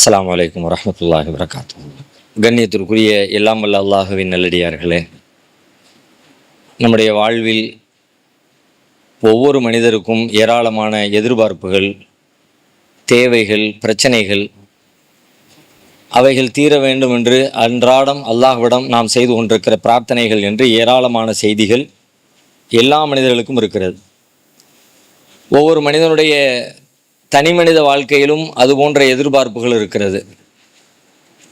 அஸ்லாம் வலைக்கம் வரமத்துல்லாஹி வரகாத்து கண்ணியத்திற்குரிய எல்லாம் வல்ல அல்லாஹுவின் நல்லடியார்களே. நம்முடைய வாழ்வில் ஒவ்வொரு மனிதருக்கும் ஏராளமான எதிர்பார்ப்புகள் தேவைகள் பிரச்சனைகள் அவைகள் தீர வேண்டும் என்று அன்றாடம் அல்லாஹ்விடம் நாம் செய்து கொண்டிருக்கிற பிரார்த்தனைகள் என்று ஏராளமான செய்திகள் எல்லா மனிதர்களுக்கும் இருக்கிறது. ஒவ்வொரு மனிதனுடைய தனி மனித வாழ்க்கையிலும் அது போன்ற எதிர்பார்ப்புகள் இருக்கிறது.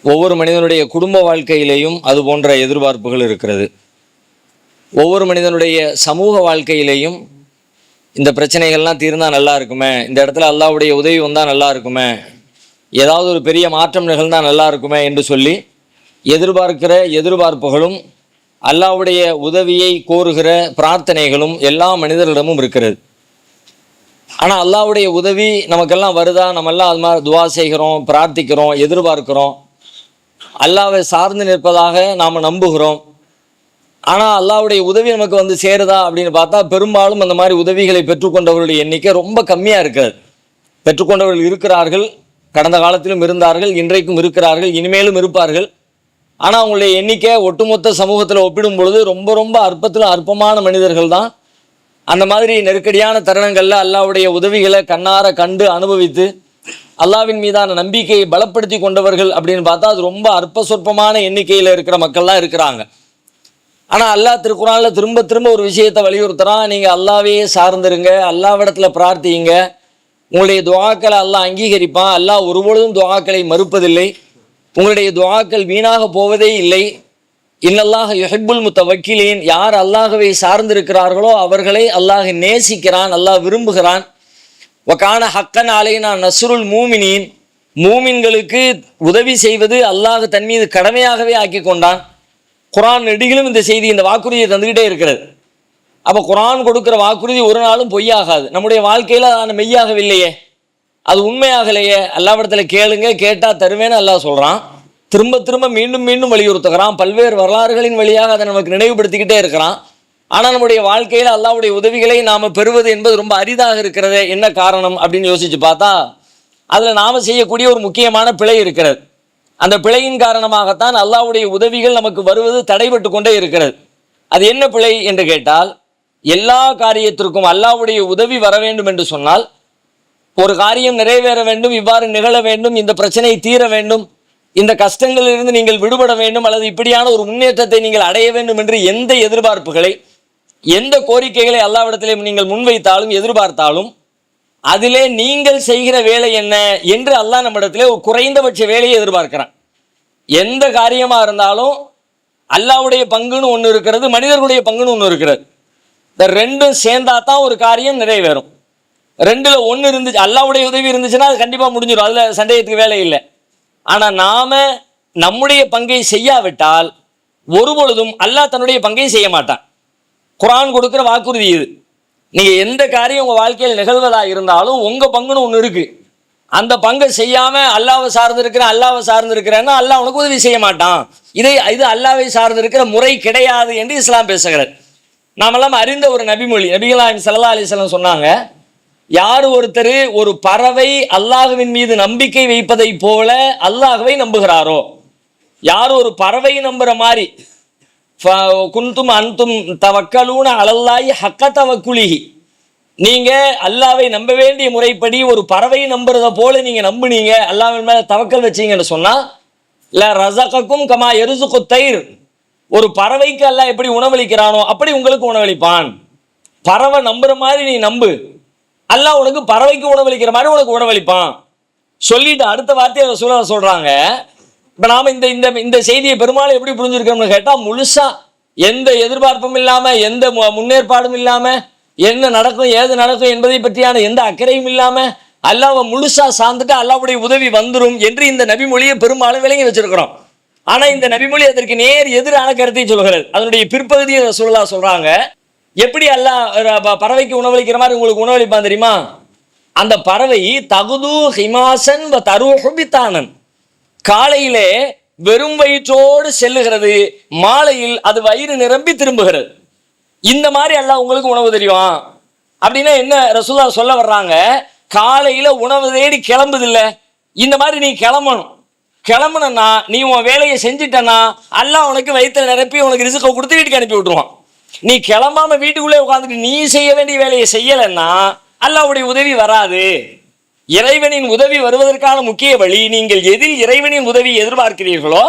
ஒவ்வொரு மனிதனுடைய குடும்ப வாழ்க்கையிலேயும் அது போன்ற எதிர்பார்ப்புகள் இருக்கிறது. ஒவ்வொரு மனிதனுடைய சமூக வாழ்க்கையிலேயும் இந்த பிரச்சனைகள்லாம் தீர்ந்தால் நல்லா இருக்குமே இந்த இடத்துல அல்லாவுடைய உதவி வந்தால் நல்லா இருக்குமே ஏதாவது ஒரு பெரிய மாற்றம் நிகழ்ந்தால் நல்லா இருக்குமே என்று சொல்லி எதிர்பார்க்கிற எதிர்பார்ப்புகளும் அல்லாவுடைய உதவியை கோருகிற பிரார்த்தனைகளும் எல்லா மனிதர்களிடமும் இருக்கிறது. ஆனால் அல்லாவுடைய உதவி நமக்கெல்லாம் வருதா? நம்ம எல்லாம் அது மாதிரி துவா செய்கிறோம் பிரார்த்திக்கிறோம் எதிர்பார்க்கிறோம். அல்லாவை சார்ந்து நிற்பதாக நாம் நம்புகிறோம். ஆனால் அல்லாவுடைய உதவி நமக்கு வந்து சேருதா அப்படின்னு பார்த்தா பெரும்பாலும் அந்த மாதிரி உதவிகளை பெற்றுக்கொண்டவர்களுடைய எண்ணிக்கை ரொம்ப கம்மியாக இருக்கிறது. பெற்றுக்கொண்டவர்கள் இருக்கிறார்கள் கடந்த காலத்திலும் இருந்தார்கள் இன்றைக்கும் இருக்கிறார்கள் இனிமேலும் இருப்பார்கள். ஆனால் அவங்களுடைய எண்ணிக்கை ஒட்டுமொத்த சமூகத்தில் ஒப்பிடும் பொழுது ரொம்ப ரொம்ப அற்பத்தில் அற்பமான மனிதர்கள் தான். அந்த மாதிரி நெருக்கடியான தருணங்களில் அல்லாவுடைய உதவிகளை கண்ணார கண்டு அனுபவித்து அல்லாவின் மீதான நம்பிக்கையை பலப்படுத்தி கொண்டவர்கள் அப்படின்னு பார்த்தா அது ரொம்ப அற்ப சொற்பமான எண்ணிக்கையில் இருக்கிற மக்கள்லாம் இருக்கிறாங்க. ஆனால் அல்லாஹ் திருக்குறானில் திரும்ப திரும்ப ஒரு விஷயத்தை வலியுறுத்துகிறான் நீங்கள் அல்லாவே சார்ந்துருங்க அல்லாவிடத்தில் பிரார்த்திங்க உங்களுடைய துவாக்களை அல்லாஹ் அங்கீகரிப்பான். அல்லாஹ் ஒருபொழுதும் துவாக்களை மறுப்பதில்லை. உங்களுடைய துவாக்கள் வீணாக போவதே இல்லை. இன்னல்லாஹ் முத்த முத்தவக்கிலீன். யார் அல்லாஹவை சார்ந்திருக்கிறார்களோ அவர்களை அல்லாஹ் நேசிக்கிறான் அல்லாஹ் விரும்புகிறான். ஒக்கான ஹக்கன் நான் நஸ்ருல் மூமினின். மூமின்களுக்கு உதவி செய்வது அல்லாஹ் தன் மீது கடமையாகவே ஆக்கி கொண்டான். குரான் நெடுகிலும் இந்த செய்தி இந்த வாக்குறுதியை தந்துக்கிட்டே இருக்கிறது. அப்போ குரான் கொடுக்குற வாக்குறுதி ஒரு நாளும் பொய்யாகாது. நம்முடைய வாழ்க்கையில் அது மெய்யாகவில்லையே. அது உண்மையாகலையே. அல்லாவிடத்தில் கேளுங்க கேட்டால் தருவேன்னு அல்லாஹ் சொல்கிறான் திரும்ப திரும்ப மீண்டும் மீண்டும் வலியுறுத்துகிறான். பல்வேறு வரலாறுகளின் வழியாக அதை நமக்கு நினைவுபடுத்திக்கிட்டே இருக்கிறான். ஆனால் நம்முடைய வாழ்க்கையில் அல்லாவுடைய உதவிகளை நாம் பெறுவது என்பது ரொம்ப அரிதாக இருக்கிறதே என்ன காரணம் அப்படின்னு யோசித்து பார்த்தா அதில் நாம் செய்யக்கூடிய ஒரு முக்கியமான பிழை இருக்கிறது. அந்த பிழையின் காரணமாகத்தான் அல்லாவுடைய உதவிகள் நமக்கு வருவது தடைபட்டு கொண்டே இருக்கிறது. அது என்ன பிழை என்று கேட்டால் எல்லா காரியத்திற்கும் அல்லாவுடைய உதவி வர வேண்டும் என்று சொன்னால் ஒரு காரியம் நிறைவேற வேண்டும் இவ்வாறு நிகழ வேண்டும் இந்த பிரச்சனை தீர வேண்டும் இந்த கஷ்டங்களிலிருந்து நீங்கள் விடுபட வேண்டும் அல்லது இப்படியான ஒரு முன்னேற்றத்தை நீங்கள் அடைய வேண்டும் என்று எந்த எதிர்பார்ப்புகளை எந்த கோரிக்கைகளை அல்லாவிடத்திலே நீங்கள் முன்வைத்தாலும் எதிர்பார்த்தாலும் அதிலே நீங்கள் செய்கிற வேலை என்ன என்று அல்லாஹ் நம்மிடத்திலே ஒரு குறைந்தபட்ச வேலையை எதிர்பார்க்கிறான். எந்த காரியமாக இருந்தாலும் அல்லாவுடைய பங்குன்னு ஒன்று இருக்கிறது மனிதர்களுடைய பங்குன்னு ஒன்று இருக்கிறது. இந்த ரெண்டும் சேர்ந்தா தான் ஒரு காரியம் நிறைவேறும். ரெண்டில் ஒன்று இருந்துச்சு அல்லாவுடைய உதவி இருந்துச்சுன்னா அது கண்டிப்பாக முடிஞ்சிடும் அதில் சந்தேகத்துக்கு வேலை இல்லை. ஆனால் நாம் நம்முடைய பங்கை செய்யாவிட்டால் ஒரு பொழுதும் அல்லாஹ் தன்னுடைய பங்கை செய்ய மாட்டான். குரான் கொடுக்குற வாக்குறுதி இது. நீங்கள் எந்த காரியம் உங்கள் வாழ்க்கையில் நிகழ்வதாக இருந்தாலும் உங்கள் பங்குன்னு ஒன்று இருக்குது அந்த பங்கை செய்யாமல் அல்லாவை சார்ந்திருக்கிறேன் அல்லாவை சார்ந்திருக்கிறேன்னா அல்லாஹ் உனக்கு உதவி செய்ய மாட்டான். இதை இது அல்லாவை சார்ந்திருக்கிற முறை கிடையாது என்று இஸ்லாம் பேசுகிறார். நாமெல்லாம் அறிந்த ஒரு நபிமொழி நபிகளா சல்லா அலிஸ்லாம் சொன்னாங்க யார் ஒருத்தர் ஒரு பறவை அல்லாஹுவின் மீது நம்பிக்கை வைப்பதை போல அல்லாஹுவை நம்புகிறாரோ? யார் ஒரு பறவை நம்புற மாதிரி? குந்தும் அந்தும் தவக்கலூன அலல்லாய் ஹக்க தவக்குலிஹி. நீங்க அல்லாவை நம்ப வேண்டிய முறைப்படி ஒரு பறவை நம்புறத போல நீங்க நம்புனீங்க அல்லாவின் மேல தவக்கல் வச்சீங்கன்னு சொன்னா இல்ல ரசகக்கும் கமா எருசுக்கு தயிர். ஒரு பறவைக்கு அல்ல எப்படி உணவளிக்கிறானோ அப்படி உங்களுக்கு உணவளிப்பான். பறவை நம்புற மாதிரி நீ நம்பு. அல்லாஹ் உனக்கு பறவைக்கு உணவளிக்கிற மாதிரி உனக்கு உணவளிப்பான் சொல்லிட்டு அடுத்த வார்த்தையை சூழல சொல்றாங்க. இப்ப நாம இந்த இந்த இந்த செய்தியை பெருமாள் எப்படி புரிஞ்சிருக்கோம்னு கேட்டா முழுசா எந்த எதிர்பார்ப்பும் இல்லாம எந்த முன்னேற்பாடும் இல்லாம என்ன நடக்கும் ஏது நடக்கும் என்பதை பற்றியான எந்த அக்கறையும் இல்லாம அல்லாஹ்வை முழுசா சார்ந்துட்டு அல்லாவுடைய உதவி வந்துடும் என்று இந்த நபிமொழியை பெரும்பாலும் விளங்கி வச்சிருக்கிறோம். ஆனா இந்த நபிமொழி அதற்கு நேர் எதிரான கருத்தை சொல்கிறது. அதனுடைய பிற்பகுதியை ரசூலுல்லாஹ் சொல்றாங்க. எப்படி எல்லாம் பறவைக்கு உணவளிக்கிற மாதிரி உங்களுக்கு உணவளிப்பான் தெரியுமா? அந்த பறவை தகுது ஹிமாசன் வ காலையிலே வெறும் வயிற்றோடு செல்லுகிறது. மாலையில் அது வயிறு நிரம்பி திரும்புகிறது. இந்த மாதிரி எல்லாம் உங்களுக்கு உணவு தெரியும்? அப்படின்னா என்ன ரசூல்லா சொல்ல வர்றாங்க? காலையில உணவு தேடி கிளம்புதில்ல. இந்த மாதிரி நீ கிளம்பணும். கிளம்புனா நீ உன் வேலையை செஞ்சிட்டனா எல்லாம் உனக்கு வயிற்றுல நிரப்பி உனக்கு ரிசுக்கை கொடுத்து வீட்டுக்கு அனுப்பி விட்டுருவான். நீ கிளம்பாம வீட்டுக்குள்ளே உட்காந்துட்டு நீ செய்ய வேண்டிய வேலையை செய்யலைன்னா அல்லாவுடைய உதவி வராது. இறைவனின் உதவி வருவதற்கான முக்கிய வழி நீங்கள் எதில் இறைவனின் உதவி எதிர்பார்க்கிறீர்களோ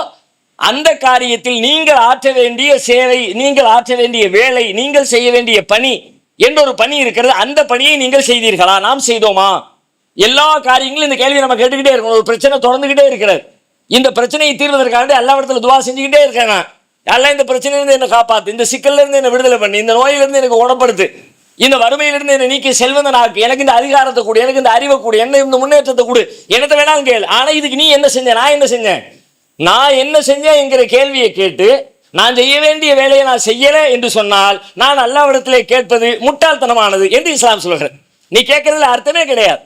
அந்த காரியத்தில் நீங்கள் ஆற்ற வேண்டிய சேவை நீங்கள் ஆற்ற வேண்டிய வேலை நீங்கள் செய்ய வேண்டிய பணி என்ற ஒரு பணி இருக்கிறது அந்த பணியை நீங்கள் செய்தீர்களா? நாம் செய்தோமா? எல்லா காரியங்களும் இந்த கேள்வி நம்ம கேட்டுக்கிட்டே இருக்கணும். ஒரு பிரச்சனை தொடர்ந்துகிட்டே இருக்கிறது. இந்த பிரச்சனையை தீர்வதற்காக எல்லா இடத்துல துவா செஞ்சுக்கிட்டே இருக்கேன் நான். எல்லாம் இந்த பிரச்சனையிலிருந்து என்னை காப்பாத்து இந்த சிக்கல்லேருந்து என்னை விடுதலை பண்ணி இந்த நோயிலிருந்து எனக்கு குணப்படுத்து இந்த வறுமையிலிருந்து என்னை நீக்கி செல்வந்த நாக்கு எனக்கு இந்த அதிகாரத்தை கொடு எனக்கு இந்த அறிவை கொடு என்ன இந்த முன்னேற்றத்தை கொடு என்னத்தை வேணாலும் கேள். ஆனால் இதுக்கு நீ என்ன செஞ்ச? நான் என்ன செஞ்சேன் நான் என்ன செஞ்சேன் என்கிற கேள்வியை கேட்டு நான் செய்ய வேண்டிய வேலையை நான் செய்யலை என்று சொன்னால் நான் அல்லாவிடத்திலே கேட்பது முட்டாள்தனமானது என்று இஸ்லாம் சொல்கிறேன் நீ கேட்கறதுல அர்த்தமே கிடையாது.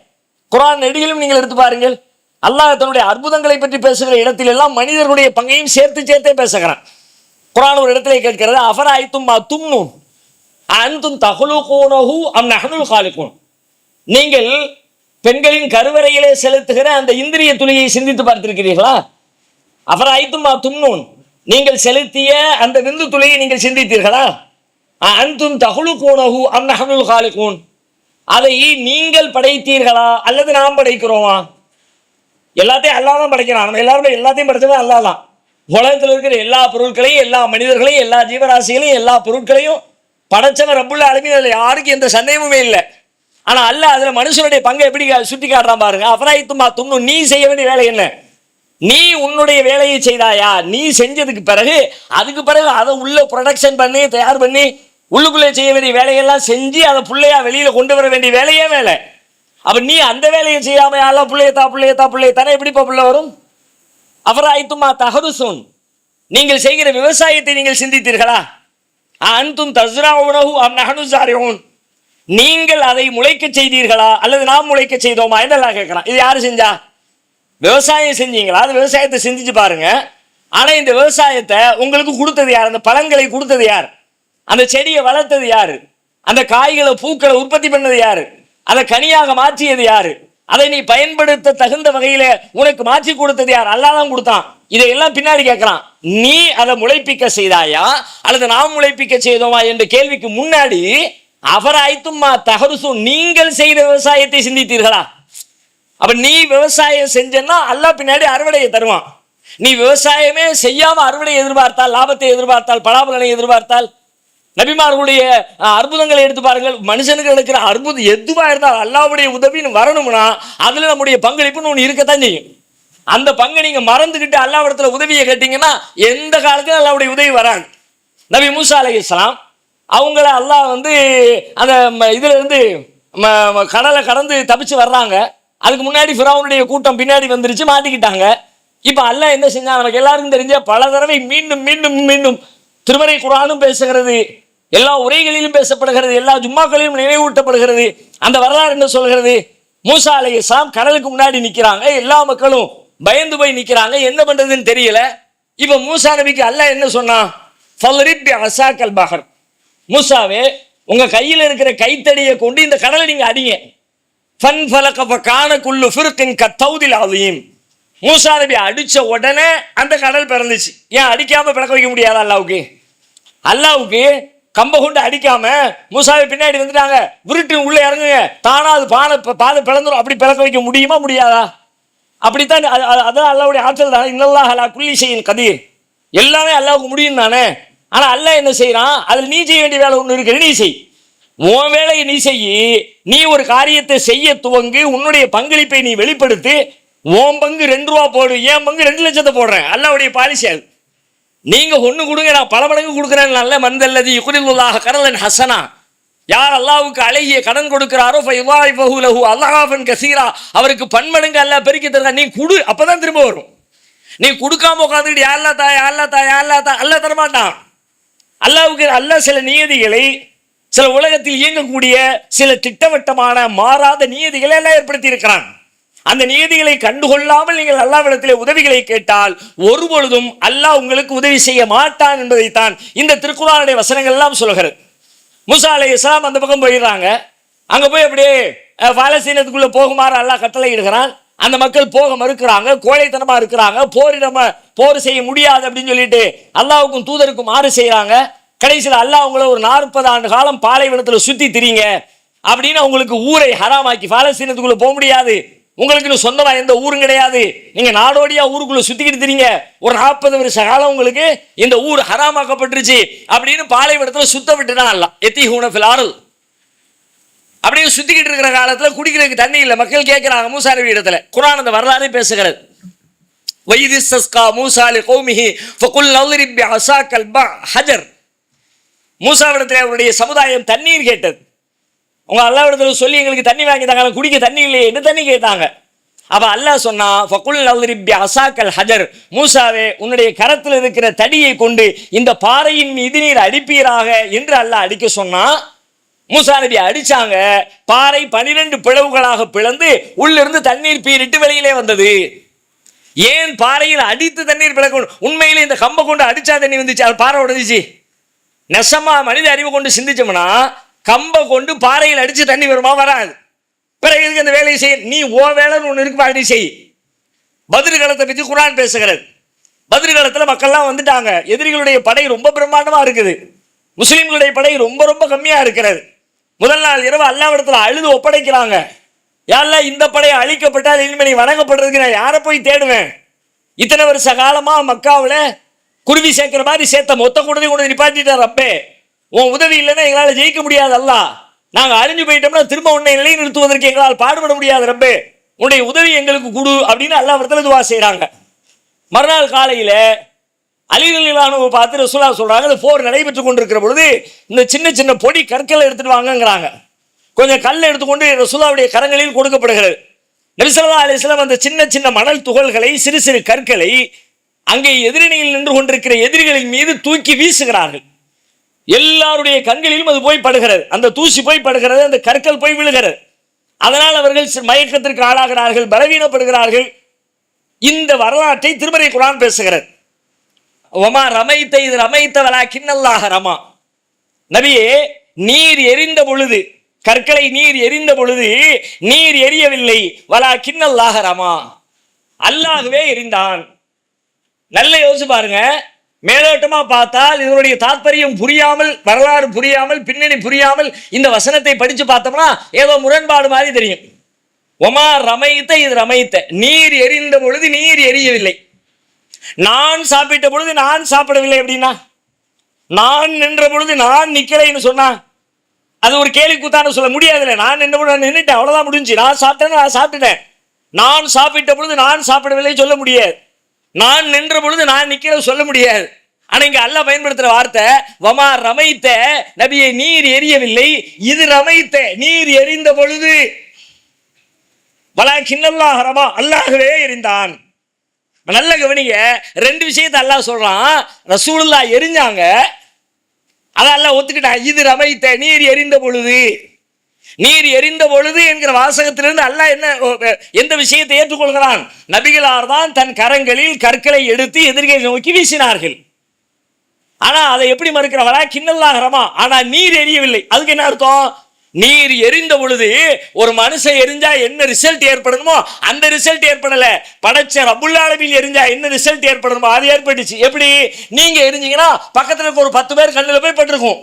குரான் நெடியிலும் நீங்கள் எடுத்து பாருங்கள். அல்லாஹ் தன்னுடைய அற்புதங்களை பற்றி பேசுகிற இடத்திலெல்லாம் மனிதர்களுடைய பங்கையும் சேர்த்து சேர்த்தே பேசுகிறான். குரான் ஒரு இடத்துல கேட்கிறது அஃபராய்த்தும் மா தும்னும் அன்தும் தகுலுகூனஹு அம் நஹனுல் காலிக்கும் நீங்கள் பெண்களின் கருவறையிலே செலுத்துகிற அந்த இந்திரிய துளியை சிந்தித்து பார்த்திருக்கிறீர்களா? அஃபராய்த்தும் மா தும்னூன் நீங்கள் செலுத்திய அந்த விந்து துளியை நீங்கள் சிந்தித்தீர்களா? அன்தும் தகுலுகூனஹு அம் நஹனுல் காலிக்கும் அதை நீங்கள் படைத்தீர்களா? அல்லது நாம் படைக்கிறோமா? எல்லாத்தையும் அல்லாஹ் தான் படைக்கிறான். நம்ம எல்லாருமே எல்லாத்தையும் படைச்சது அல்லாதான் உலகத்தில் இருக்கிற எல்லா பொருட்களையும் எல்லா மனிதர்களையும் எல்லா ஜீவராசிகளையும் எல்லா பொருட்களையும் படைச்சவன் ரப்புள்ள அழகின் அதில் யாருக்கும் எந்த சந்தேகமுமே இல்லை. ஆனால் அல்ல அதில் மனுஷனுடைய பங்கை எப்படி சுட்டி காட்டுறான் பாருங்க. அபராயித்துமா துண்ணும் நீ செய்ய வேண்டிய வேலை என்ன? நீ உன்னுடைய வேலையை செய்தாயா? நீ செஞ்சதுக்கு பிறகு அதுக்கு பிறகு அதை உள்ள ப்ரொடக்ஷன் பண்ணி தயார் பண்ணி உள்ளுக்குள்ளே செய்ய வேண்டிய வேலையெல்லாம் செஞ்சு அதை பிள்ளையா வெளியில் கொண்டு வர வேண்டிய வேலையே வேலை. அப்போ நீ அந்த வேலையை செய்யாமல் யாரெல்லாம் புள்ளையத்தா பிள்ளையத்தா பிள்ளையத்தானே எப்படிப்பா பிள்ளை வரும்? அவராய்த்துமா தகருசுன் நீங்கள் செய்கிற விவசாயத்தை நீங்கள் சிந்தித்தீர்களா? அன்தும் தஸ்ரா உணவு அம் நகனு நீங்கள் அதை முளைக்க செய்தீர்களா? அல்லது நாம் முளைக்க செய்தோமா? என்னெல்லாம் கேட்கறான். இது யாரு செஞ்சா? விவசாயம் செஞ்சீங்களா? அது விவசாயத்தை சிந்திச்சு பாருங்க. ஆனா இந்த விவசாயத்தை உங்களுக்கு கொடுத்தது யார்? அந்த பழங்களை கொடுத்தது யார்? அந்த செடியை வளர்த்தது யாரு? அந்த காய்களை பூக்களை உற்பத்தி பண்ணது யாரு? அதை கனியாக மாற்றியது யாரு? அதை நீ பயன்படுத்த தகுந்த வகையில உனக்கு மாற்றி கொடுத்தது யார்? அல்லாஹ் தான் கொடுத்தான். இதையெல்லாம் பின்னாடி கேட்கலாம் நீ அதை முளைப்பிக்க செய்தாயா? அல்லது நாம் முளைப்பிக்க செய்தோமா என்ற கேள்விக்கு முன்னாடி அவர் ஆய்த்தும்மா தகருசு நீங்கள் செய்த விவசாயத்தை சிந்தித்தீர்களா? அப்ப நீ விவசாயம் செஞ்சன்னா அல்லாஹ் பின்னாடி அறுவடையை தருவான். நீ விவசாயமே செய்யாம அறுவடை எதிர்பார்த்தால் லாபத்தை எதிர்பார்த்தால் பலாபலனை எதிர்பார்த்தால் நபிமார்களுடைய அற்புதங்களை எடுத்து பாருங்கள். மனுஷனுக்கு நடக்கிற அற்புதம் எதுவாக இருந்தால் அல்லாவுடைய உதவின்னு வரணும்னா அதில் நம்முடைய பங்களிப்புன்னு ஒன்று இருக்கத்தான் செய்யும். அந்த பங்கை நீங்கள் மறந்துக்கிட்டு அல்லாவிடத்துல உதவியை கேட்டிங்கன்னா எந்த காலத்திலும் அல்லாவுடைய உதவி வராது. நபி மூசா அலை இஸ்லாம் அவங்கள அல்லாஹ் வந்து அந்த ம- ம- கடலை கடந்து தப்பிச்சு வர்றாங்க. அதுக்கு முன்னாடி ஃபிரௌனுடைய கூட்டம் பின்னாடி வந்துருச்சு மாட்டிக்கிட்டாங்க. இப்போ அல்லாஹ் என்ன செஞ்சான்? நமக்கு எல்லாருக்கும் தெரிஞ்ச பல தடவை மீண்டும் மீண்டும் மீண்டும் திருமறை குரானும் பேசுகிறது. எல்லா உரைகளிலும் பேசப்படுகிறது எல்லா ஜும்மாக்களிலும் நினைவூட்டப்படுகிறது அந்த வரலாறு என்ன சொல்கிறது? மூசா அலை இஸ்லாம் கடலுக்கு முன்னாடி நிற்கிறாங்க எல்லா மக்களும் பயந்து போய் நிற்கிறாங்க என்ன பண்ணுறதுன்னு தெரியல. இப்போ மூசா நபிக்கு அல்லாஹ் என்ன சொன்னான் அசாக்கல் பஹர். மூசாவே உங்கள் கையில் இருக்கிற கைத்தடியை கொண்டு இந்த கடலை நீங்கள் அடிங்க. ஃபன் ஃபலக கான குல்லு ஃபிருக்கின் கத்தௌதில் அதையும் மூசா நபி அடித்த உடனே அந்த கடல் பிறந்துச்சு. ஏன் அடிக்காமல் பிறக்க வைக்க முடியாதா அல்லாவுக்கு அல்லாவுக்கு கம்ப கொண்டு அடிக்காம மூசாவை பின்னாடி வந்துட்டாங்க. விருட்டு உள்ள இறங்குங்க. தானா அது பானை பாதை பிளந்துரும். அப்படி பிளக்க வைக்க முடியுமா முடியாதா? அப்படித்தான் அதான் அல்லாவுடைய ஆற்றல் தானே. இன்னல்லாஹ் அலா குள்ளி செய்யும் கதீர். எல்லாமே அல்லாவுக்கு முடியும் தானே? ஆனால் அல்லாஹ் என்ன செய்யறான் அதில் நீ செய்ய வேண்டிய வேலை ஒன்று இருக்கு நீ செய். உன் வேலையை நீ செய்ய நீ ஒரு காரியத்தை செய்ய துவங்கு. உன்னுடைய பங்களிப்பை நீ வெளிப்படுத்தி. உன் பங்கு ரெண்டு ரூபா போடு. என் பங்கு ரெண்டு லட்சத்தை போடுறேன். அல்லாவுடைய பாலிசி அது. நீங்க ஒன்று கொடுங்க நான் பல மடங்கு கொடுக்குறேன். நல்ல மந்தல்லதி யுகுரில்லாஹ் கரலன் ஹசனா. யார் அல்லாவுக்கு அழகிய கடன் கொடுக்கிறாரோ ஃபைவாய்ஃபஹு லஹு அல்லாஹ்ஃபன் கசீரா. அவருக்கு பன்மடங்கு அல்ல பெருக்கி தருங்க நீ கொடு அப்பதான் திரும்ப வரும். நீ கொடுக்காம உட்காந்துக்கிட்டு யாழ்லா தா யாழ்லா தா யாழ்லா தா அல்ல தரமாட்டான். அல்லாவுக்கு அல்லாஹ் சில நியதிகளை சில உலகத்தில் இயங்கக்கூடிய சில திட்டவட்டமான மாறாத நியதிகளை எல்லாம் ஏற்படுத்தி இருக்கிறான். அந்த நியதிகளை கண்டுகொள்ளாமல் நீங்கள் அல்லாவிடத்திலே உதவிகளை கேட்டால் ஒரு பொழுதும் அல்லாஹ் உங்களுக்கு உதவி செய்ய மாட்டான் என்பதைத்தான் இந்த திருக்குறானுடைய வசனங்கள் எல்லாம் சொல்கிறது முசா அலை இஸ்லாம் அந்த பக்கம் போயிடுறாங்க. அங்கே போய் அப்படியே பாலசீனத்துக்குள்ளே போகுமாறு அல்லாஹ் கட்டளை இடுகிறான். அந்த மக்கள் போக மறுக்கிறாங்க கோழைத்தனமாக இருக்கிறாங்க போரிடம போர் செய்ய முடியாது அப்படின்னு சொல்லிட்டு அல்லாவுக்கும் தூதருக்கும் மாறு செய்கிறாங்க கடைசியில் அல்லாஹ் அவங்கள ஒரு நாற்பது ஆண்டு காலம் பாலைவனத்தில் சுற்றி திரிங்க. அப்படின்னு அவங்களுக்கு ஊரை ஹராமாக்கி பாலஸ்தீனத்துக்குள்ளே போக முடியாது. உங்களுக்கு சொந்தமா எந்த ஊரும் கிடையாது. நீங்க நாடோடியா ஊருக்குள்ள சுத்திக்கிட்டு தெரியுங்க ஒரு நாற்பது வருஷ காலம் உங்களுக்கு இந்த ஊர் ஹராமாக்கப்பட்டுருச்சு. அப்படின்னு பாலைவனத்தில் சுத்த விட்டுதான் அல்ல எத்தி ஹூனஃபில் அப்படியே சுத்திக்கிட்டு இருக்கிற காலத்தில் குடிக்கிறதுக்கு தண்ணி இல்லை. மக்கள் கேட்கிறாங்க மூசாரி இடத்துல. குரான் அந்த வரலாறு பேசுகிறது. வைதி சஸ்கா மூசாலி கௌமிஹி ஃபகுல் நௌரிப் பி அசாக்கல் ப ஹஜர். மூசாவிடத்தில் அவருடைய சமுதாயம் தண்ணீர் கேட்டது. உங்க அல்லாவிடத்தில் சொல்லி எங்களுக்கு தண்ணி வாங்கி தாங்க குடிக்க தண்ணி இல்லையே என்ன தண்ணி கேட்டாங்க? அப்ப அல்லாஹ் சொன்னா ஃபகுல் நௌரிப் பி அசாக்கல் ஹஜர். மூசாவே உன்னுடைய கரத்தில் இருக்கிற தடியை கொண்டு இந்த பாறையின் மீது நீர் அடிப்பீராக என்று அல்லாஹ் அடிக்க சொன்னா மூசா நபி அடிச்சாங்க. பாறை பனிரெண்டு பிளவுகளாக பிளந்து உள்ளிருந்து தண்ணீர் பீரிட்டு வெளியிலே வந்தது. ஏன் பாறையில் அடித்து தண்ணீர் பிளக்க உண்மையிலே இந்த கம்பை கொண்டு அடிச்சா தண்ணி வந்துச்சு அது பாறை உடஞ்சிச்சு. நெசமா மனித அறிவு கொண்டு சிந்திச்சோம்னா கம்பை கொண்டு பாறையில் அடித்து தண்ணி வருமா? வராது. பிறகு எதுக்கு அந்த வேலையை செய்ய நீ ஓ வேலைன்னு ஒன்று இருக்குமா? நீ செய். பதிர்காலத்தை பற்றி குரான் பேசுகிறது. பதிர்காலத்தில் மக்கள்லாம் வந்துட்டாங்க. எதிரிகளுடைய படை ரொம்ப பிரம்மாண்டமாக இருக்குது. முஸ்லீம்களுடைய படை ரொம்ப ரொம்ப கம்மியாக இருக்கிறது. முதல் நாள் இரவு அல்லாவிடத்தில் அழுது ஒப்படைக்கிறாங்க. யாரெல்லாம் இந்த படையை அழிக்கப்பட்டால் இனிமே நீ வணங்கப்படுறதுக்கு நான் யாரை போய் தேடுவேன்? இத்தனை வருஷ காலமாக மக்காவில் குருவி சேர்க்கிற மாதிரி சேர்த்த மொத்த கூடதை கொண்டு நிப்பாட்டிட்டார் அப்பே உன் உதவி இல்லைன்னா எங்களால் ஜெயிக்க முடியாது அல்ல. நாங்கள் அழிஞ்சு போயிட்டோம்னா திரும்ப உன்னை நிலைநிறுத்துவதற்கு எங்களால் பாடுபட முடியாது ரப்பே. உன்னுடைய உதவி எங்களுக்கு கொடு அப்படின்னு அல்லாவிடத்துல துவா செய்கிறாங்க மறுநாள் காலையில் அலிரலிலானுவை பார்த்து ரசூலா சொல்கிறாங்க இந்த போர் நடைபெற்று கொண்டிருக்கிற பொழுது இந்த சின்ன சின்ன பொடி கற்களை எடுத்துட்டு வாங்கங்கிறாங்க. கொஞ்சம் கல் எடுத்துக்கொண்டு ரசூலாவுடைய கரங்களில் கொடுக்கப்படுகிறது. நபிசல்லா அலிஸ்லாம் அந்த சின்ன சின்ன மணல் துகள்களை சிறு சிறு கற்களை அங்கே எதிரணியில் நின்று கொண்டிருக்கிற எதிரிகளின் மீது தூக்கி வீசுகிறார்கள். எல்லாருடைய கண்களிலும் அது போய் படுகிறது. அந்த தூசி போய் படுகிறது அந்த கற்கள் போய் விழுகிறது. அதனால் அவர்கள் மயக்கத்திற்கு ஆளாகிறார்கள் பலவீனப்படுகிறார்கள். இந்த வரலாற்றை திருமறை குரான் பேசுகிறது. ஒமா ரமைத்த இது ரமைத்த வலா கிண்ணல்லாக ரமா. நபியே நீர் எரிந்த பொழுது கற்களை நீர் எரிந்த பொழுது நீர் எரியவில்லை. வலா கிண்ணல்லாக ரமா. அல்லாகவே எரிந்தான். நல்ல யோசிச்சு பாருங்க. மேலோட்டமா பார்த்தால் இதனுடைய தாத்பரியம் புரியாமல் வரலாறு புரியாமல் பின்னணி புரியாமல் இந்த வசனத்தை படிச்சு பார்த்தோம்னா ஏதோ முரண்பாடு மாதிரி தெரியும். ஒமா ரமைத்த இது ரமைத்த. நீர் எரிந்த பொழுது நீர் எரியவில்லை. நான் சாப்பிட்ட பொழுது நான் சாப்பிடவில்லை அப்படின்னா? நான் நின்ற பொழுது நான் நிக்கலைன்னு சொன்னா? அது ஒரு கேலி கூத்தான சொல்ல முடியாதுல்ல. நான் நின்ற பொழுது நான் நின்றுட்டேன் அவ்வளவுதான் முடிஞ்சு. நான் சாப்பிட்டேன்னு நான் சாப்பிட்டுட்டேன். நான் சாப்பிட்ட பொழுது நான் சாப்பிடவில்லை சொல்ல முடியாது. நான் நின்ற பொழுது நான் நிக்கிற சொல்ல முடியாது. ஆனா இங்க அல்லாஹ் பயன்படுத்துற வார்த்தை வமா ரமைத்த நபியை நீர் எரியவில்லை இது ரமைத்த நீர் எரிந்த பொழுது. வலா கிண்ணல்லாஹ் ரமா அல்லாஹ்வே எரிந்தான். நல்ல கவனிங்க ரெண்டு விஷயத்தை அல்லாஹ் சொல்றான். ரசூலுல்லா எரிஞ்சாங்க அதெல்லாம் அல்லாஹ் ஒத்துக்கிட்டான். இது ரமைத்த நீர் எரிந்த பொழுது. நீர் எரிந்த பொழுது என்கிற வாசகத்திலிருந்து அல்ல என்ன எந்த விஷயத்தை ஏற்றுக்கொள்கிறான்? நபிகளார் தான் தன் கரங்களில் கற்களை எடுத்து எதிர்கை நோக்கி வீசினார்கள். ஆனா அதை எப்படி மறுக்கிறவரா கிண்ணல்லாகிறமா ஆனா நீர் எரியவில்லை. அதுக்கு என்ன அர்த்தம்? நீர் எரிந்த பொழுது ஒரு மனுஷன் எரிஞ்சா என்ன ரிசல்ட் ஏற்படணுமோ அந்த ரிசல்ட் ஏற்படல. படைச்ச ரபுல்லாலமில் எரிஞ்சா என்ன ரிசல்ட் ஏற்படணுமோ அது ஏற்பட்டுச்சு. எப்படி? நீங்க எரிஞ்சீங்கன்னா பக்கத்துல இருக்க ஒரு பத்து பேர் கண்ணில் போய் பட்டிருக்கும்.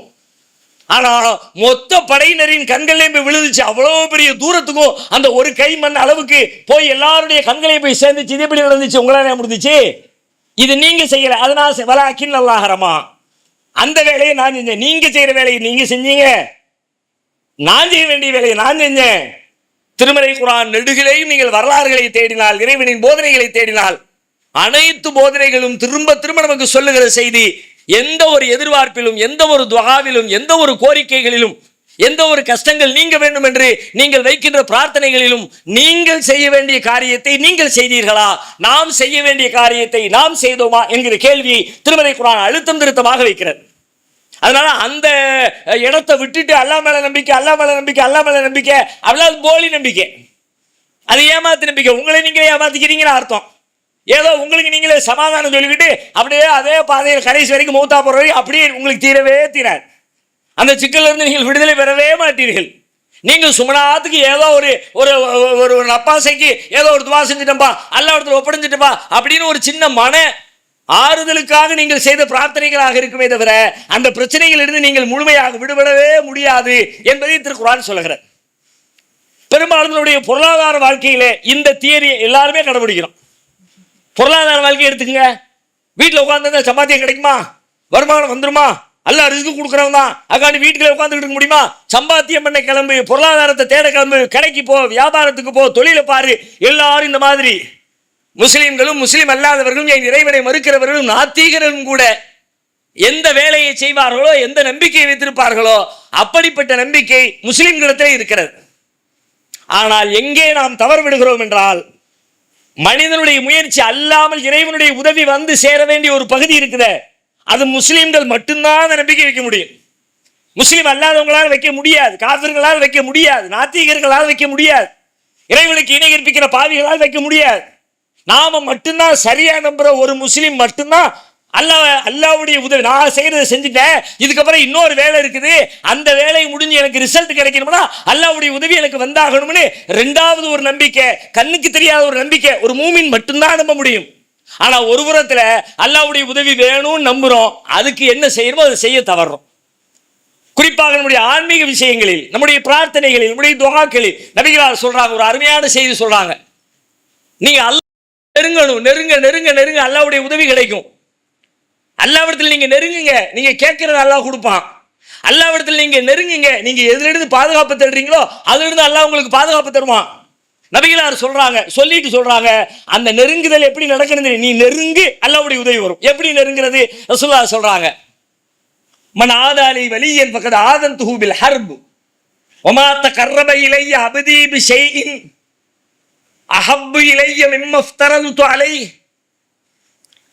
ஆனால் மொத்த படையினரின் கண்களையும் போய் விழுந்துச்சு. அவ்வளோ பெரிய தூரத்துக்கும் அந்த ஒரு கை மண் அளவுக்கு போய் எல்லாருடைய கண்களையும் போய் சேர்ந்துச்சு இது எப்படி நடந்துச்சு உங்களால முடிஞ்சுச்சு? இது நீங்க செய்யல. அதனால செ- வலாக்கின் அல்லாஹரமா அந்த வேலையை நான் செஞ்சேன். நீங்க செய்யற வேலையை நீங்க செஞ்சீங்க. நான் செய்ய வேண்டிய வேலையை நான் செஞ்சேன். திருமலை குரான் நெடுகிலையும் நீங்கள் வரலாறுகளை தேடினால் இறைவனின் போதனைகளை தேடினால் அனைத்து போதனைகளும் திரும்ப திரும்ப நமக்கு சொல்லுகிற செய்தி எந்த ஒரு எதிர்பார்ப்பிலும் எந்த ஒரு துவாவிலும் எந்த ஒரு கோரிக்கைகளிலும் எந்த ஒரு கஷ்டங்கள் நீங்க வேண்டும் என்று நீங்கள் வைக்கின்ற பிரார்த்தனைகளிலும் நீங்கள் செய்ய வேண்டிய காரியத்தை நீங்கள் செய்தீர்களா? நாம் செய்ய வேண்டிய காரியத்தை நாம் செய்தோமா என்கிற கேள்வியை திருமலை குரான் அழுத்தம் திருத்தமாக வைக்கிறது. அதனால அந்த இடத்தை விட்டுட்டு அல்லா மேல நம்பிக்கை அல்லா மேல நம்பிக்கை அல்லா மேல நம்பிக்கை அவ்வளவு போலி நம்பிக்கை. அது ஏமாத்து நம்பிக்கை. உங்களை நீங்களே ஏமாத்திக்கிறீங்கன்னு அர்த்தம். ஏதோ உங்களுக்கு நீங்களே சமாதானம் சொல்லிக்கிட்டு அப்படியே அதே பாதையில் கடைசி வரைக்கும் மூத்தா போற வரைக்கும் அப்படியே உங்களுக்கு தீரவே தீராது. அந்த சிக்கலிருந்து நீங்கள் விடுதலை பெறவே மாட்டீர்கள். நீங்கள் சுமனாத்துக்கு ஏதோ ஒரு ஒரு ஒரு ஒரு ஏதோ ஒரு துவா செஞ்சுட்டப்பா அல்ல இடத்துல ஒப்படைஞ்சிட்டப்பா அப்படின்னு ஒரு சின்ன மன ஆறுதலுக்காக நீங்கள் செய்த பிரார்த்தனைகளாக இருக்குமே தவிர அந்த பிரச்சனைகளிலிருந்து நீங்கள் முழுமையாக விடுபடவே முடியாது என்பதை திருக்குறான் சொல்லுகிறார். பெரும்பாலும் பொருளாதார வாழ்க்கையிலே இந்த தியரி எல்லாருமே கடைபிடிக்கிறோம். பொருளாதார வாழ்க்கை எடுத்துக்கங்க. வீட்டில் உட்காந்துருந்தா சம்பாத்தியம் கிடைக்குமா? வருமானம் வந்துருமா? எல்லா ரிஸ்க்கு கொடுக்குறவங்க தான். அக்காண்டி வீட்டுக்குள்ள உட்காந்துக்கிட்டு இருக்க முடியுமா? சம்பாத்தியம் பண்ண கிளம்பு பொருளாதாரத்தை தேட கிளம்பு கடைக்கு போ வியாபாரத்துக்கு போ தொழிலை பாரு. எல்லாரும் இந்த மாதிரி. முஸ்லீம்களும் முஸ்லீம் அல்லாதவர்களும் என் இறைவனை மறுக்கிறவர்களும் நாத்திகரும் கூட எந்த வேலையை செய்வார்களோ எந்த நம்பிக்கையை வைத்திருப்பார்களோ அப்படிப்பட்ட நம்பிக்கை முஸ்லிம்களிடத்திலே இருக்கிறது. ஆனால் எங்கே நாம் தவறு விடுகிறோம் என்றால் மனிதனுடைய முயற்சி அல்லாமல் இறைவனுடைய உதவி வந்து சேர வேண்டிய ஒரு பகுதி இருக்குது. அது முஸ்லீம்கள் மட்டும்தான் அந்த நம்பிக்கை வைக்க முடியும். முஸ்லீம் அல்லாதவங்களால் வைக்க முடியாது. காவிர்களால் வைக்க முடியாது. நாத்திகர்களால் வைக்க முடியாது. இறைவனுக்கு இணை கற்பிக்கிற பாவிகளால் வைக்க முடியாது. நாம மட்டும்தான் சரியா நம்புற ஒரு முஸ்லீம் மட்டும்தான் அல்லாஹ் அல்லாவுடைய உதவி. நான் செய்யறதை செஞ்சுட்டேன். இதுக்கப்புறம் இன்னொரு வேலை இருக்குது. அந்த வேலை முடிஞ்சு எனக்கு ரிசல்ட் கிடைக்கணும்னா அல்லாவுடைய உதவி எனக்கு வந்தாகணும்னு ரெண்டாவது ஒரு நம்பிக்கை கண்ணுக்கு தெரியாத ஒரு நம்பிக்கை. ஒரு மூமின் மட்டும்தான் நம்ப முடியும். ஆனா ஒரு புறத்துல அல்லாவுடைய உதவி வேணும்னு நம்புறோம். அதுக்கு என்ன செய்யணுமோ அதை செய்ய தவறுறோம் குறிப்பாக நம்முடைய ஆன்மீக விஷயங்களில் நம்முடைய பிரார்த்தனைகளில் நம்முடைய துவாக்களில் நபிகளார் சொல்றாங்க ஒரு அருமையான செய்தி சொல்றாங்க. நீங்க அல்ல நெருங்கணும் நெருங்க நெருங்க நெருங்க அல்லாவுடைய உதவி கிடைக்கும். அல்லாவிடத்தில் நீங்க நெருங்குங்க. நீங்க கேட்குறது நல்லா கொடுப்பான். அல்லாவிடத்தில் நீங்க நெருங்குங்க. நீங்க எதிலிருந்து பாதுகாப்பு தேடுறீங்களோ அதிலிருந்து அல்லா உங்களுக்கு பாதுகாப்பு தருவான். நபிகளார் சொல்றாங்க சொல்லிட்டு சொல்றாங்க அந்த நெருங்குதல் எப்படி நடக்கிறது நீ நெருங்கு அல்லாவுடைய உதவி வரும். எப்படி நெருங்குறது? ரசுல்லா சொல்றாங்க. மன் ஆதாலி வலியன் பக்கத்து ஆதன் துஹூபில் ஹர்பு. ஒமாத்த கர்ரப இலைய அபதீபி பி அஹப்பு இலைய மிம்மஃப்தரது அலை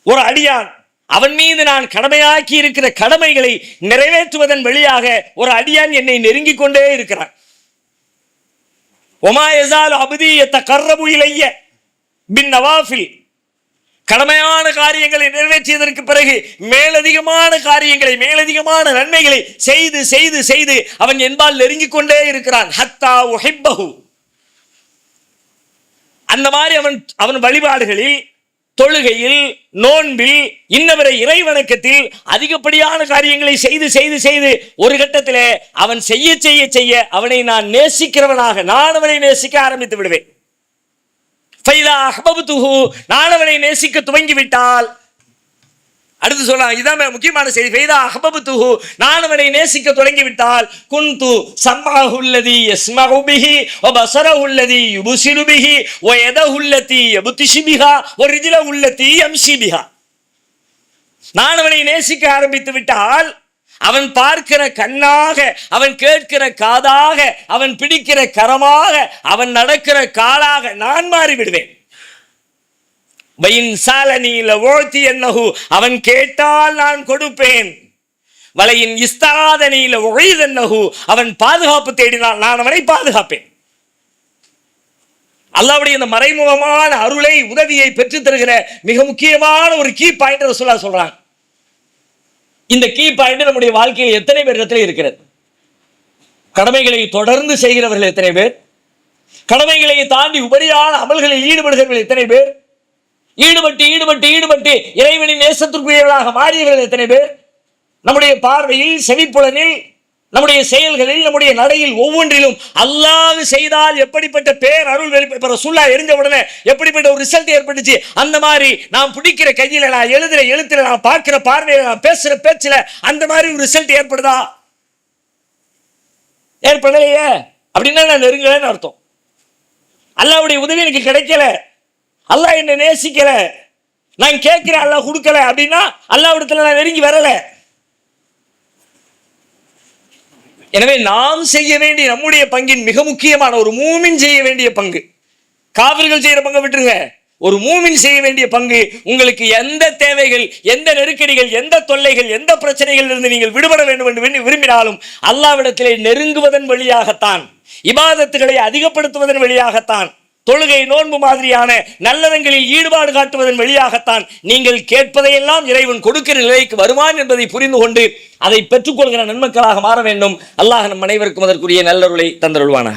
ஒரு அடியான் அவன் மீது நான் கடமையாக்கி இருக்கிற கடமைகளை நிறைவேற்றுவதன் வழியாக ஒரு அடியான் என்னை நெருங்கிக் கொண்டே இருக்கிறான். ஒமா எசால் எத்த கர்ரபு இலைய பின் நவாஃபில். கடமையான காரியங்களை நிறைவேற்றியதற்கு பிறகு மேலதிகமான காரியங்களை மேலதிகமான நன்மைகளை செய்து செய்து செய்து அவன் என்பால் நெருங்கிக் கொண்டே இருக்கிறான். ஹத்தா உஹிப்பஹு. அந்த மாதிரி அவன் அவன் வழிபாடுகளில் தொழுகையில் நோன்பில் இன்னவரை இறை வணக்கத்தில் அதிகப்படியான காரியங்களை செய்து செய்து செய்து ஒரு கட்டத்திலே அவன் செய்ய செய்ய செய்ய அவனை நான் நேசிக்கிறவனாக நான் அவனை நேசிக்க ஆரம்பித்து விடுவேன். ஃபைதா நான் அவனை நேசிக்க துவங்கி விட்டால் அடுத்து சொல்றாங்க இதான் முக்கியமான செய்தி. ஃபைதா துஹு நான் அவனை நேசிக்க தொடங்கி விட்டால் குந்து சம்மாஹுல்லதி உள்ளதி பிஹி ஓ பஸரஹுல்லதி யுப்சிரு பிஹி வ யதஹுல்லதி யப்திஷி பிஹா வ ரிஜ்லஹுல்லதி யம்ஷி பிஹா நான் அவனை நேசிக்க ஆரம்பித்து விட்டால் அவன் பார்க்கிற கண்ணாக அவன் கேட்கிற காதாக அவன் பிடிக்கிற கரமாக அவன் நடக்கிற காலாக நான் மாறிவிடுவேன். அவன் கேட்டால் நான் கொடுப்பேன். வலையின் இஸ்தாதனியில ஒழிதன்னஹு அவன் பாதுகாப்பு தேடினால் நான் அவனை பாதுகாப்பேன். அல்லாவுடைய இந்த மறைமுகமான அருளை உதவியை பெற்றுத் தருகிற மிக முக்கியமான ஒரு கீ பாயிண்ட் சொல்லா சொல்றாங்க. இந்த கீ பாயிண்ட் நம்முடைய வாழ்க்கையில் எத்தனை பேர் இடத்துல இருக்கிறது? கடமைகளை தொடர்ந்து செய்கிறவர்கள் எத்தனை பேர்? கடமைகளை தாண்டி உபரியான அமல்களில் ஈடுபடுகிறவர்கள் எத்தனை பேர்? ஈடுபட்டு ஈடுபட்டு ஈடுபட்டு இறைவனின் நேசத்திற்குரியவர்களாக மாறியவர்கள் எத்தனை பேர்? நம்முடைய பார்வையில் செவிப்புலனில் நம்முடைய செயல்களில் நம்முடைய நடையில் ஒவ்வொன்றிலும் அல்லாது செய்தால் எப்படிப்பட்ட பேர் அருள் வெளிப்ப சுல்லா எரிஞ்ச உடனே எப்படிப்பட்ட ஒரு ரிசல்ட் ஏற்பட்டுச்சு? அந்த மாதிரி நான் பிடிக்கிற கையில் நான் எழுதுற எழுத்துல நான் பார்க்கிற பார்வையில் நான் பேசுற பேச்சில் அந்த மாதிரி ஒரு ரிசல்ட் ஏற்படுதா? ஏற்படலையே. அப்படின்னா நான் நெருங்கலன்னு அர்த்தம். அல்லாவுடைய உதவி எனக்கு கிடைக்கல. அல்லாஹ் என்னை நேசிக்கல. நான் கேட்கிறேன் அல்லாஹ் கொடுக்கல அப்படின்னா அல்லாவிடத்துல நான் நெருங்கி வரல. எனவே நாம் செய்ய வேண்டிய நம்முடைய பங்கின் மிக முக்கியமான ஒரு மூமின் செய்ய வேண்டிய பங்கு. காவிர்கள் செய்யற பங்கை விட்டுருங்க. ஒரு மூமின் செய்ய வேண்டிய பங்கு உங்களுக்கு எந்த தேவைகள் எந்த நெருக்கடிகள் எந்த தொல்லைகள் எந்த பிரச்சனைகள் இருந்து நீங்கள் விடுபட வேண்டும் என்று விரும்பினாலும் அல்லாவிடத்திலே நெருங்குவதன் வழியாகத்தான் இபாதத்துகளை அதிகப்படுத்துவதன் வழியாகத்தான் தொழுகை நோன்பு மாதிரியான நல்லதங்களில் ஈடுபாடு காட்டுவதன் வழியாகத்தான் நீங்கள் கேட்பதையெல்லாம் இறைவன் கொடுக்கிற நிலைக்கு வருவான் என்பதை புரிந்து கொண்டு அதை பெற்றுக்கொள்கிற நன்மக்களாக மாற வேண்டும். அல்லாஹ் நம் அனைவருக்கும் அதற்குரிய நல்லருளை தந்தருள்வானாக.